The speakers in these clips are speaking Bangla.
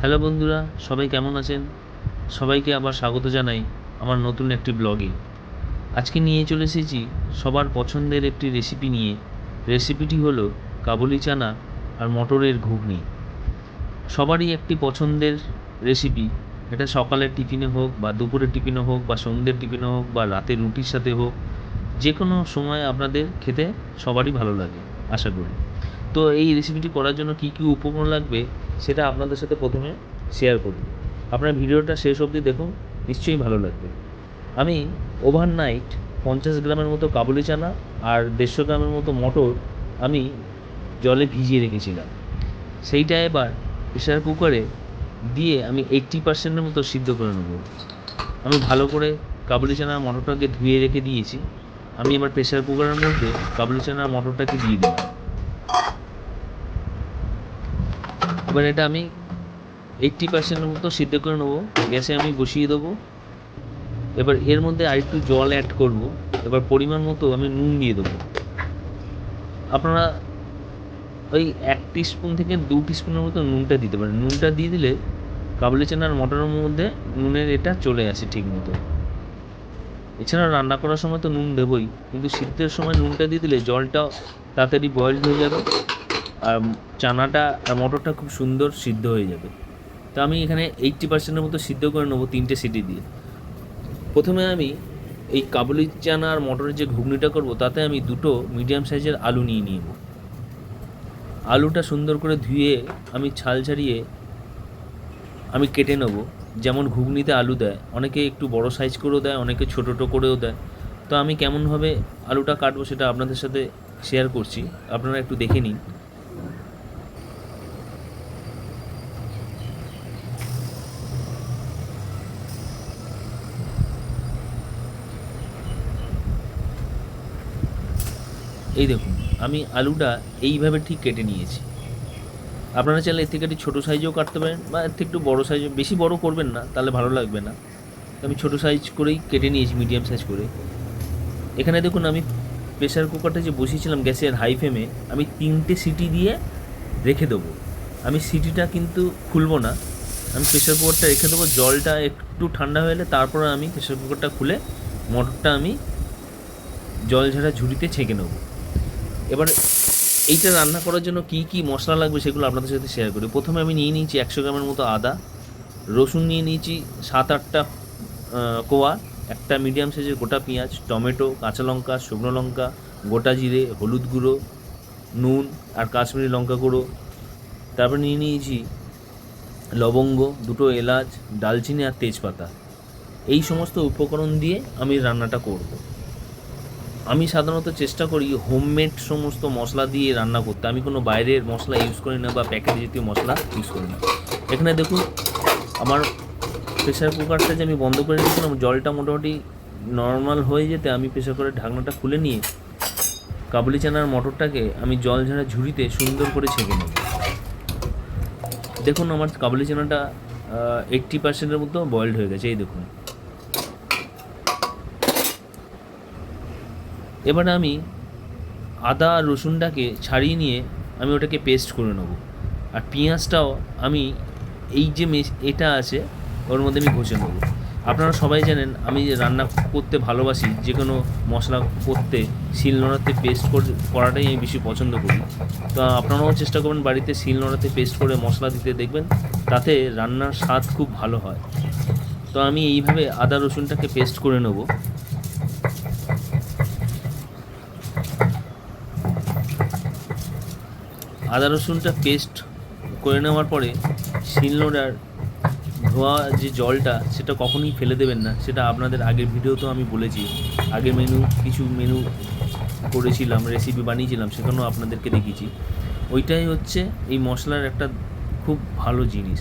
হ্যালো বন্ধুরা, সবাই কেমন আছেন? সবাইকে আবার স্বাগত জানাই আমার নতুন একটি ব্লগে। আজকে নিয়ে চলে এসেছি সবার পছন্দের একটি রেসিপি নিয়ে। রেসিপিটি হলো কাবুলি চানা আর মটরের ঘুগনি। সবারই একটি পছন্দের রেসিপি এটা সকালের টিফিনে হোক বা দুপুরের টিফিনে হোক বা সন্ধ্যের টিফিনে হোক বা রাতের রুটির সাথে হোক যে কোনো সময় আপনাদের খেতে সবারই ভালো লাগে, আশা করি। তো এই রেসিপিটি করার জন্য কী কী উপকরণ লাগবে সেটা আপনাদের সাথে প্রথমে শেয়ার করি আপনার ভিডিওটা শেষ অবধি দেখুন, নিশ্চয়ই ভালো লাগবে। আমি ওভারনাইট পঞ্চাশ গ্রামের মতো কাবুলি চানা আর দেড়শো গ্রামের মতো মটর আমি জলে ভিজিয়ে রেখেছিলাম। সেইটা এবার প্রেশার কুকারে দিয়ে আমি এইট্টি পার্সেন্টের মতো সিদ্ধ করে নেব। আমি ভালো করে কাবুলি চানা মটরটাকে ধুয়ে রেখে দিয়েছি। আমি এবার প্রেশার কুকারের মধ্যে কাবুলি চানা মটরটাকে দিয়ে দিলাম। এবার এটা আমি এইট্টি পার্সেন্টের মতো সিদ্ধ করে নেব। গ্যাসে আমি বসিয়ে দেবো। এবার এর মধ্যে আরেকটু জল অ্যাড করব। এবার পরিমাণ মতো আমি নুন দিয়ে দেবো। আপনারা ওই এক স্পুন থেকে দু স্পুনের মতো নুনটা দিতে পারেন। নুনটা দিয়ে দিলে কাবুলি চানার মটরের মধ্যে নুনের এটা চলে আসে ঠিক মতো এছাড়া রান্না করার সময় তো নুন দেবই, কিন্তু সিদ্ধের সময় নুনটা দিয়ে দিলে জলটা তাড়াতাড়ি বয়েল হয়ে যাবে। চানাটা আর মটরটা খুব সুন্দর সিদ্ধ হয়ে যাবে। তো আমি এখানে এইট্টি পার্সেন্টের মতো সিদ্ধ করে নেব তিনটে সিটি দিয়ে। প্রথমে আমি এই কাবুলি চানা আর মটরের যে ঘুগনিটা করব, তাতে আমি দুটো মিডিয়াম সাইজের আলু নিয়ে নিব। আলুটা সুন্দর করে ধুয়ে আমি ছাল ছাড়িয়ে আমি কেটে নেব। যেমন ঘুগনিতে আলু দেয়, অনেকে একটু বড় সাইজ করেও দেয়, অনেকে ছোটো করেও দেয়। তো আমি কেমনভাবে আলুটা কাটবো সেটা আপনাদের সাথে শেয়ার করছি, আপনারা একটু দেখে নিন। এই দেখুন, আমি আলুটা এইভাবে ঠিক কেটে নিয়েছি। আপনারা চাইলে এর থেকে একটু ছোটো সাইজেও কাটতে পারেন বা এর থেকে একটু বড়ো সাইজও বেশি বড় করবেন না, তাহলে ভালো লাগবে না। আমি ছোটো সাইজ করেই কেটে নিয়েছি, মিডিয়াম সাইজ করে। এখানে দেখুন, আমি প্রেশার কুকারটা যে বসিয়েছিলাম গ্যাসের হাই ফ্লেমে, আমি তিনটে সিটি দিয়ে রেখে দেবো। আমি সিটিটা কিন্তু খুলবো না। আমি প্রেশার কুকারটা রেখে দেবো, জলটা একটু ঠান্ডা হয়ে এলে তারপরে আমি প্রেশার কুকারটা খুলে মটরটা আমি জল ঝাড়া ঝুড়িতে ছেঁকে নেব। এবার এইটা রান্না করার জন্য কী কী মশলা লাগবে সেগুলো আপনাদের সাথে শেয়ার করি। প্রথমে আমি নিয়ে নিয়েছি একশো গ্রামের মতো আদা, রসুন নিয়ে নিয়েছি সাত আটটা কোয়া, একটা মিডিয়াম সাইজের গোটা পেঁয়াজ, টমেটো, কাঁচা লঙ্কা, শুকনো লঙ্কা, গোটা জিরে, হলুদ গুঁড়ো, নুন আর কাশ্মীরি লঙ্কা গুঁড়ো। তারপর নিয়ে নিয়েছি লবঙ্গ, দুটো এলাচ, ডালচিনি আর তেজপাতা। এই সমস্ত উপকরণ দিয়ে আমি রান্নাটা করব। আমি সাধারণত চেষ্টা করি হোমমেড সমস্ত মশলা দিয়ে রান্না করতে। আমি কোনো বাইরের মশলা ইউজ করি না বা প্যাকেট জাতীয় মশলা ইউজ করি না। এখানে দেখুন, আমার প্রেশার কুকারটা যে আমি বন্ধ করে দিয়েছিলাম জলটা মোটামুটি নর্মাল হয়ে যেতে আমি প্রেশার কুকারের ঢাকনাটা খুলে নিয়ে কাবুলি চানার মটরটাকে আমি জল ঝাড়া ঝুড়িতে সুন্দর করে ছেঁকে নেব। দেখুন, আমার কাবুলি চানাটা এইট্টি পার্সেন্টের মতো বয়েলড হয়ে গেছে, এই দেখুন। এবার আমি আদা আর রসুনটাকে ছাড়িয়ে নিয়ে আমি ওটাকে পেস্ট করে নেব। আর পেঁয়াজটাও আমি এই যে মেশ এটা আছে, ওর মধ্যে আমি ঘষে নেব। আপনারা সবাই জানেন, আমি যে রান্না করতে ভালোবাসি, যে কোনো মশলা করতে শিল নোড়াতে পেস্ট করাটাই আমি বেশি পছন্দ করি। তো আপনারাও চেষ্টা করবেন বাড়িতে শিল নোড়াতে পেস্ট করে মশলা দিতে দেখবেন, তাতে রান্নার স্বাদ খুব ভালো হয়। তো আমি এইভাবে আদা রসুনটাকে পেস্ট করে নেব। আদা রসুনটা পেস্ট করে নেওয়ার পরে শিলনোড়ার ধোয়া যে জলটা, সেটা কখনোই ফেলে দেবেন না। সেটা আপনাদের আগের ভিডিওতেও আমি বলেছি। আগে মেনু কিছু মেনু করেছিলাম রেসিপি বানিয়েছিলাম, সেখানেও আপনাদেরকে দেখিয়েছি। ওইটাই হচ্ছে এই মশলার একটা খুব ভালো জিনিস।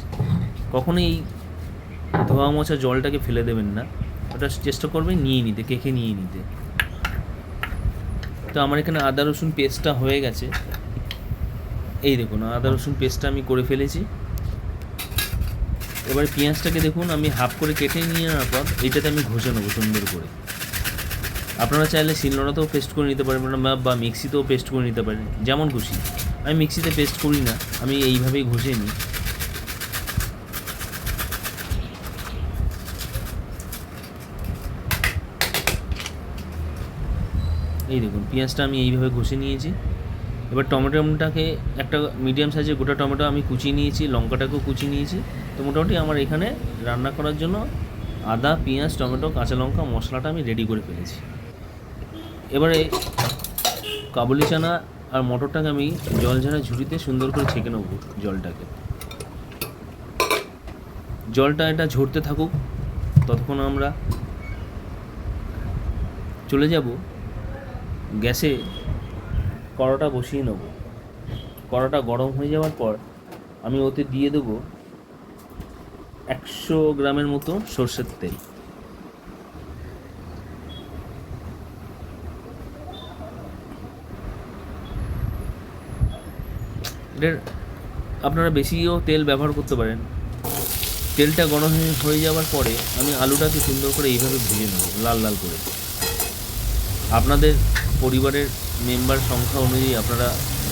কখনোই এই ধোয়া মোছা জলটাকে ফেলে দেবেন না। ওটা চেষ্টা করবেন নিয়ে নিতে কেকে নিয়ে নিতে। তো আমার এখানে আদা রসুন পেস্টটা হয়ে গেছে। এই দেখুন, আদা রসুন পেস্টটা আমি করে ফেলেছি। এবার পেঁয়াজটাকে দেখুন, আমি হাফ করে কেটে নিয়ে নেওয়ার পর এইটাতে আমি ঘষে নেব সুন্দর করে। আপনারা চাইলে শিলনোড়াতেও পেস্ট করে নিতে পারেন, বা মিক্সিতেও পেস্ট করে নিতে পারেন, যেমন খুশি। আমি মিক্সিতে পেস্ট করি না, আমি এইভাবেই ঘষে নিই। এই দেখুন, পেঁয়াজটা আমি এইভাবে ঘষে নিয়েছি। এবার টমেটোটাকে একটা মিডিয়াম সাইজের গোটা টমেটো আমি কুচিয়ে নিয়েছি, লঙ্কাটাকেও কুচিয়ে নিয়েছি। তো মোটামুটি আমার এখানে রান্না করার জন্য আদা, পেঁয়াজ, টমেটো, কাঁচা লঙ্কা, মশলাটা আমি রেডি করে ফেলেছি। এবারে কাবুলি চানা আর মটরটাকে আমি জল ঝাড়া ঝুড়িতে সুন্দর করে ছেঁকে নেব জলটাকে। জলটা এটা ঝরতে থাকুক, ততক্ষণ আমরা চলে যাব গ্যাসে কড়াটা বসিয়ে নেব। কড়াটা গরম হয়ে যাওয়ার পর আমি ওতে দিয়ে দেবো একশো গ্রামের মতো সর্ষের তেল। এটার আপনারা বেশিও তেল ব্যবহার করতে পারেন। তেলটা গরম হয়ে- যাওয়ার পরে আমি আলুটাকে সুন্দর করে এইভাবে ভেজে নেব, লাল লাল করে। আপনাদের পরিবারের মেম্বার সংখ্যা অনুযায়ী আপনারা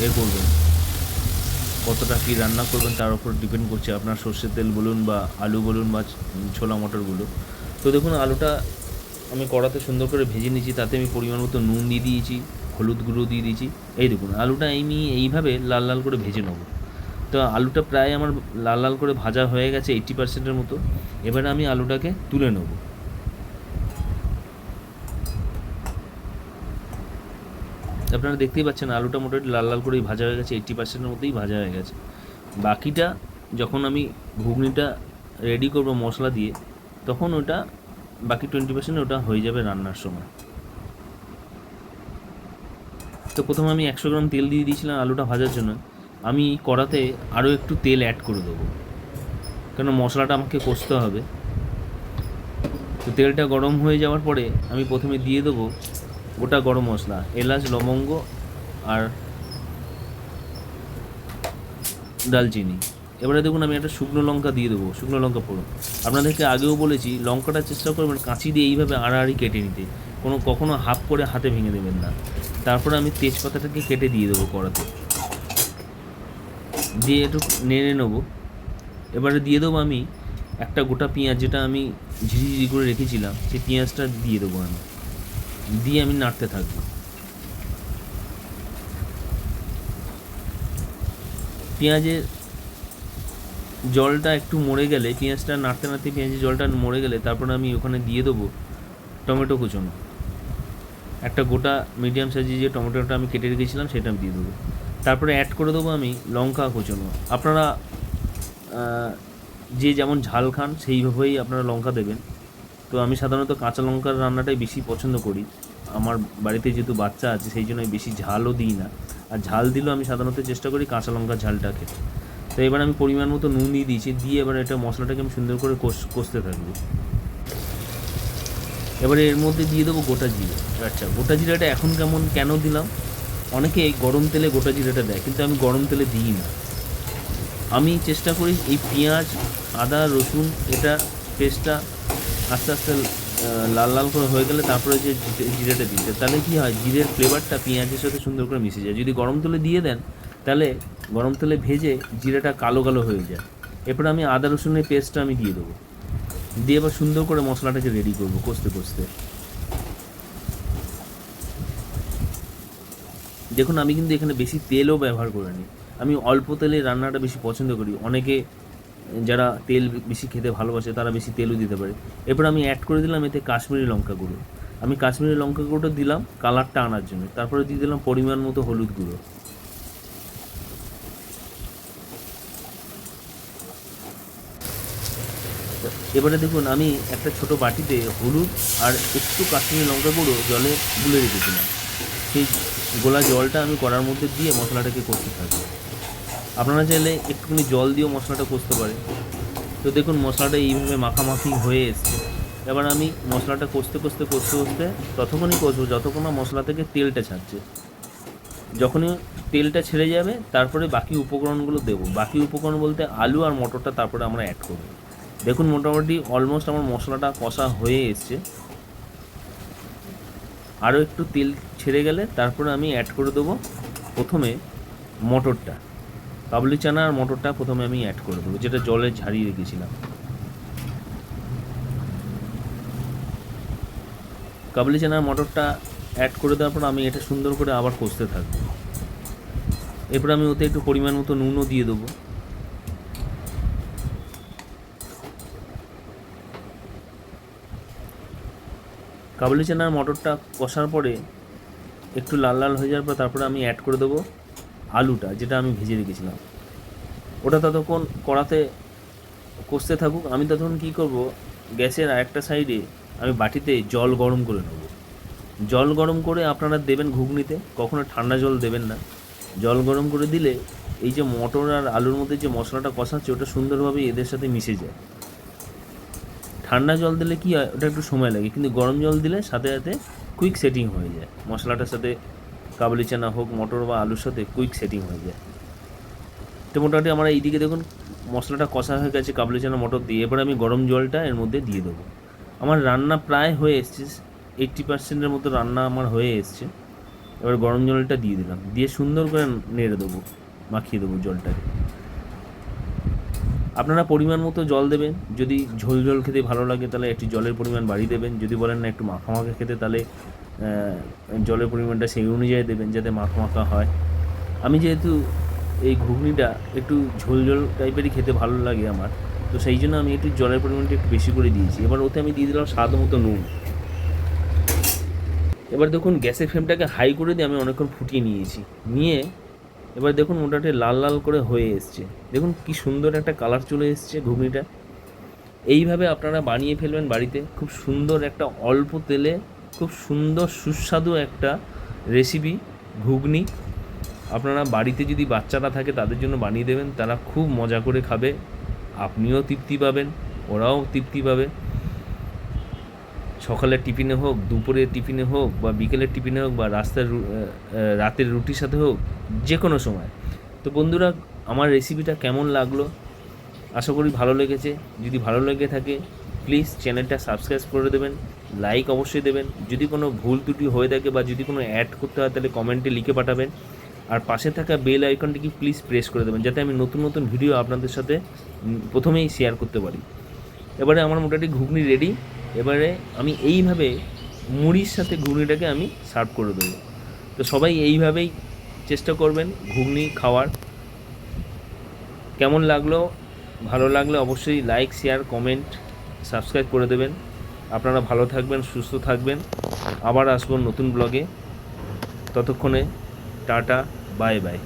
এ করবেন। কতটা কী রান্না করবেন তার উপর ডিপেন্ড করছে। আপনার সর্ষের তেল বলুন বা আলু বলুন বা ছোলা মটর বলুন। তো দেখুন, আলুটা আমি কড়াতে সুন্দর করে ভেজে নিয়েছি। তাতে আমি পরিমাণ মতো নুন দিয়ে দিয়েছি, হলুদ গুঁড়ো দিয়ে দিয়েছি। এই দেখুন, আলুটা আমি এইভাবে লাল লাল করে ভেজে নেব। তো আলুটা প্রায় আমার লাল লাল করে ভাজা হয়ে গেছে এইট্টি পার্সেন্টের মতো। এবারে আমি আলুটাকে তুলে নেব। আপনারা দেখতেই পাচ্ছেন আলুটা মোটামুটি লাল লাল করেই ভাজা হয়ে গেছে এইট্টি পার্সেন্টের মতোই ভাজা হয়ে গেছে। বাকিটা যখন আমি ঘুগনিটা রেডি করব মশলা দিয়ে, তখন ওটা বাকি টোয়েন্টি পার্সেন্ট ওটা হয়ে যাবে রান্নার সময়। তো প্রথমে আমি একশো গ্রাম তেল দিয়ে দিয়েছিলাম আলুটা ভাজার জন্য। আমি কড়াতে আরও একটু তেল অ্যাড করে দেবো। কেন মশলাটা আমাকে কষতে হবে। তো তেলটা গরম হয়ে যাওয়ার পরে আমি প্রথমে দিয়ে দেবো গোটা গরম মশলা, এলাচ, লবঙ্গ আর দালচিনি। এবারে দেখুন আমি একটা শুকনো লঙ্কা দিয়ে দেবো, শুকনো লঙ্কা ফোড়ন আপনাদেরকে আগেও বলেছি, লঙ্কাটা চেষ্টা করবেন কাঁচি দিয়ে এইভাবে আড়াআড়ি কেটে নিতে। কোনো কখনো হাফ করে হাতে ভেঙে দেবেন না। তারপরে আমি তেজপাতাটাকে কেটে দিয়ে দেবো কড়াতে। দিয়ে একটু নেড়ে নেব। এবারে দিয়ে দেবো আমি একটা গোটা পেঁয়াজ, যেটা আমি ঝিরিঝিরি করে রেখেছিলাম, সেই পেঁয়াজটা দিয়ে দেবো আমি। দিয়ে আমি নাড়তে থাকব। পেঁয়াজের জলটা একটু মরে গেলে, পেঁয়াজটা নাড়তে নাড়তে পেঁয়াজের জলটা মরে গেলে তারপর আমি ওখানে দিয়ে দেবো টমেটো কুচনো। একটা গোটা মিডিয়াম সাইজে যে টমেটোটা আমি কেটে রেখেছিলাম সেটা আমি দিয়ে দেবো। তারপরে অ্যাড করে দেবো আমি লঙ্কা কুচনো। আপনারা যে যেমন ঝাল খান, সেইভাবেই আপনারা লঙ্কা দেবেন। তো আমি সাধারণত কাঁচা লঙ্কার রান্নাটাই বেশি পছন্দ করি। আমার বাড়িতে যেহেতু বাচ্চা আছে, সেই জন্য বেশি ঝালও দিই না। আর ঝাল দিলেও আমি সাধারণত চেষ্টা করি কাঁচা লঙ্কার ঝালটা খেতে। তো এবার আমি পরিমাণ মতো নুন দিয়ে দিয়েছি, দিয়ে এবার এটা মশলাটাকে আমি সুন্দর করে কষ, কষতে থাকব। এবারে এর মধ্যে দিয়ে দেবো গোটা জিরে। আচ্ছা গোটা জিরাটা এখন কেমন, কেন দিলাম? অনেকে এই গরম তেলে গোটা জিরাটা দেয়, কিন্তু আমি গরম তেলে দিই না। আমি চেষ্টা করি এই পেঁয়াজ, আদা, রসুন, এটা, পেস্টটা আস্তে আস্তে লাল লাল করে হয়ে গেলে তারপরে যে জিরেটা দিতে তাহলে কী হয়? জিরের ফ্লেভারটা পেঁয়াজের সাথে সুন্দর করে মিশে যায়। যদি গরম তেলে দিয়ে দেন, তাহলে গরম তেলে ভেজে জিরেটা কালো কালো হয়ে যায়। এরপরে আমি আদা রসুনের পেস্টটা আমি দিয়ে দেবো। দিয়ে এবার সুন্দর করে মশলাটাকে রেডি করব কষতে কষতে। দেখুন, আমি কিন্তু এখানে বেশি তেলও ব্যবহার করিনি। আমি অল্প তেলে রান্নাটা বেশি পছন্দ করি। অনেকে যারা তেল বেশি খেতে ভালোবাসে তারা বেশি তেলও দিতে পারে। এরপর আমি অ্যাড করে দিলাম এতে কাশ্মীরি লঙ্কা গুঁড়ো। আমি কাশ্মীরি লঙ্কা গুঁড়োটা দিলাম কালারটা আনার জন্য। তারপরে দিয়ে দিলাম পরিমাণ মতো হলুদ গুঁড়ো। এবারে দেখুন, আমি একটা ছোট বাটিতে হলুদ আর একটু কাশ্মীরি লঙ্কা গুঁড়ো জলে গুলে রেখেছিলাম। সেই গোলা জলটা আমি কড়ার মধ্যে দিয়ে মশলাটাকে করতে থাকব। আপনারা চাইলে একটুখানি জল দিয়েও মশলাটা কষতে পারে তো দেখুন, মশলাটা এইভাবে মাখামাখি হয়ে এসছে। এবার আমি মশলাটা কষতে কষতে কষতে কষতে ততক্ষণই কষবো, যতক্ষণ না মশলা থেকে তেলটা ছাড়ছে। যখনই তেলটা ছেড়ে যাবে, তারপরে বাকি উপকরণগুলো দেবো। বাকি উপকরণ বলতে আলু আর মটরটা তারপরে আমরা অ্যাড করব। দেখুন, মোটামুটি অলমোস্ট আমার মশলাটা কষা হয়ে এসছে। আরও একটু তেল ছেড়ে গেলে তারপরে আমি অ্যাড করে দেবো প্রথমে মটরটা। কাবলি চানা আর মটরটা প্রথমে আমি অ্যাড করে দেবো, যেটা জলে ঝারিয়ে রেখেছিলাম। কাবলি চানা আর মটরটা অ্যাড করে দেওয়ার পর আমি এটা সুন্দর করে আবার কষতে থাকব। এরপর আমি ওতে একটু পরিমাণ মতো নুনও দিয়ে দেবো। কাবুলি চানার মটরটা কষার পরে একটু লাল লাল হয়ে যাওয়ার পর তারপরে আমি অ্যাড করে দেবো। আলুটা যেটা আমি ভেজে রেখেছিলাম, ওটা ততক্ষণ কড়াতে কষতে থাকুক। আমি ততক্ষণ কী করব, গ্যাসের আরেকটা সাইডে আমি বাটিতে জল গরম করে নেব। জল গরম করে আপনারা দেবেন ঘুগনিতে, কখনো ঠান্ডা জল দেবেন না। জল গরম করে দিলে এই যে মটর আর আলুর মধ্যে যে মশলাটা কষাচ্ছে, ওটা সুন্দরভাবে এদের সাথে মিশে যায়। ঠান্ডা জল দিলে কি হয়, ওটা একটু সময় লাগে, কিন্তু গরম জল দিলে সাথে সাথে কুইক সেটিং হয়ে যায়। মশলাটার সাথে কাবুলি চানা হোক, মটর বা আলুর সাথে কুইক সেটিং হয়ে যায়। তো মোটামুটি আমার এইদিকে দেখুন, মশলাটা কষা হয়ে গেছে কাবুলি চানা মটর দিয়ে। এবার আমি গরম জলটা এর মধ্যে দিয়ে দেবো। আমার রান্না প্রায় হয়ে এসছে এইট্টি পার্সেন্টের মতো রান্না আমার হয়ে এসছে। এবার গরম জলটা দিয়ে দিলাম। দিয়ে সুন্দর করে নেড়ে দেবো, মাখিয়ে দেবো জলটাকে। আপনারা পরিমাণ মতো জল দেবেন। যদি ঝোল ঝোল খেতে ভালো লাগে তাহলে একটু জলের পরিমাণ বাড়িয়ে দেবেন। যদি বলেন না একটু মাখা মাখা খেতে, তাহলে জলের পরিমাণটা সেই অনুযায়ী দেবেন যাতে মাখা মাখা হয়। আমি যেহেতু এই ঘুগনিটা একটু ঝোল ঝোল টাইপেরই খেতে ভালো লাগে আমার, তো সেই জন্য আমি একটু জলের পরিমাণটা একটু বেশি করে দিয়েছি। এবার ওতে আমি দিয়ে দিলাম স্বাদ মতো নুন। এবার দেখুন গ্যাসের ফ্লেমটাকে হাই করে দিয়ে আমি অনেকক্ষণ ফুটিয়ে নিয়েছি। নিয়ে এবার দেখুন মোটামুটি লাল লাল করে হয়ে এসছে। দেখুন কি সুন্দর একটা কালার চলে এসছে ঘুগনিটা। এইভাবে আপনারা বানিয়ে ফেলবেন বাড়িতে। খুব সুন্দর একটা অল্প তেলে খুব সুন্দর, সুস্বাদু একটা রেসিপি ঘুগনি। আপনারা বাড়িতে যদি বাচ্চারা থাকে তাদের জন্য বানিয়ে দেবেন, তারা খুব মজা করে খাবে। আপনিও তৃপ্তি পাবেন, ওরাও তৃপ্তি পাবে। সকালের টিফিনে হোক, দুপুরের টিফিনে হোক, বা বিকেলের টিফিনে হোক, বা রাস্তার রাতের রুটির সাথে হোক যে কোনো সময়। তো বন্ধুরা, আমার রেসিপিটা কেমন লাগল? আশা করি ভালো লেগেছে। যদি ভালো লেগে থাকে প্লিজ চ্যানেলটা সাবস্ক্রাইব করে দেবেন। লাইক অবশ্যই দেবেন। যদি কোনো ভুল ত্রুটি হয়ে থাকে বা যদি কোনো অ্যাড করতে হয়, তাহলে কমেন্টে লিখে পাঠাবেন। আর পাশে থাকা বেল আইকনটিকে প্লিজ প্রেস করে দেবেন, যাতে আমি নতুন নতুন ভিডিও আপনাদের সাথে প্রথমেই শেয়ার করতে পারি। এবারে আমার মোটামুটি ঘুগনি রেডি এবারে আমি এইভাবে মুড়ির সাথে ঘুগনিটাকে আমি সার্ভ করে দেবো। তো সবাই এইভাবেই চেষ্টা করবেন ঘুগনি খাওয়ার। কেমন লাগল? ভালো লাগলে অবশ্যই লাইক শেয়ার কমেন্ট সাবস্ক্রাইব করে দেবেন। আপনারা ভালো থাকবেন সুস্থ থাকবেন। আবার আসব নতুন ব্লগে। ততক্ষণে টাটা বাই বাই।